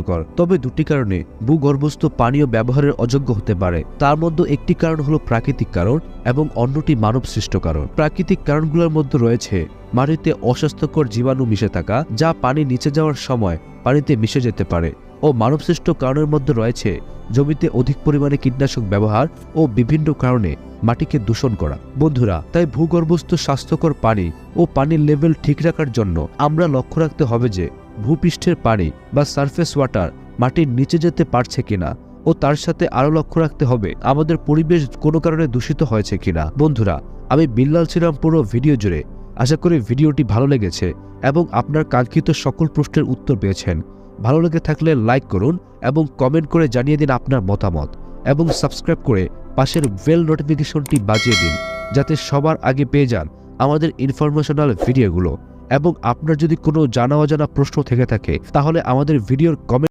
অস্বাস্থ্যকর তবে দুটি কারণে ভূগর্ভস্থ পানীয় ব্যবহারের অযোগ্য হতে পারে। তার মধ্যে একটি কারণ হলো প্রাকৃতিক কারণ এবং অন্যটি মানব সৃষ্ট কারণ। প্রাকৃতিক কারণগুলোর মধ্যে রয়েছে মাটিতে অস্বাস্থ্যকর জীবাণু মিশে থাকা, যা পানি নিচে যাওয়ার সময় পানিতে মিশে যেতে পারে ও মানবসৃষ্ট কারণের মধ্যে রয়েছে জমিতে অধিক পরিমাণে কীটনাশক ব্যবহার ও বিভিন্ন কারণে মাটিকে দূষণ করা। বন্ধুরা, তাই ভূগর্ভস্থ স্বাস্থ্যকর পানি ও পানির লেভেল ঠিক রাখার জন্য আমরা লক্ষ্য রাখতে হবে যে ভূপৃষ্ঠের পানি বা সারফেস ওয়াটার মাটির নিচে যেতে পারছে কিনা ও তার সাথে আরও লক্ষ্য রাখতে হবে, আমাদের পরিবেশ কোনো কারণে দূষিত হয়েছে কিনা। বন্ধুরা, আমি বিল্লাল ছিলাম পুরো ভিডিও জুড়ে আশা করি ভিডিওটি ভালো লেগেছে এবং আপনার কাঙ্ক্ষিত সকল প্রশ্নের উত্তর পেয়েছেন। ভালো লেগে থাকলে লাইক করুন এবং কমেন্ট করে জানিয়ে দিন আপনার মতামত এবং সাবস্ক্রাইব করে পাশের বেল নোটিফিকেশনটি বাজিয়ে দিন, যাতে সবার আগে পেয়ে যান আমাদের ইনফরমেশনাল ভিডিওগুলো। এবং আপনার যদি কোনো জানা অজানা প্রশ্ন থেকে থাকে তাহলে আমাদের ভিডিওর কমেন্ট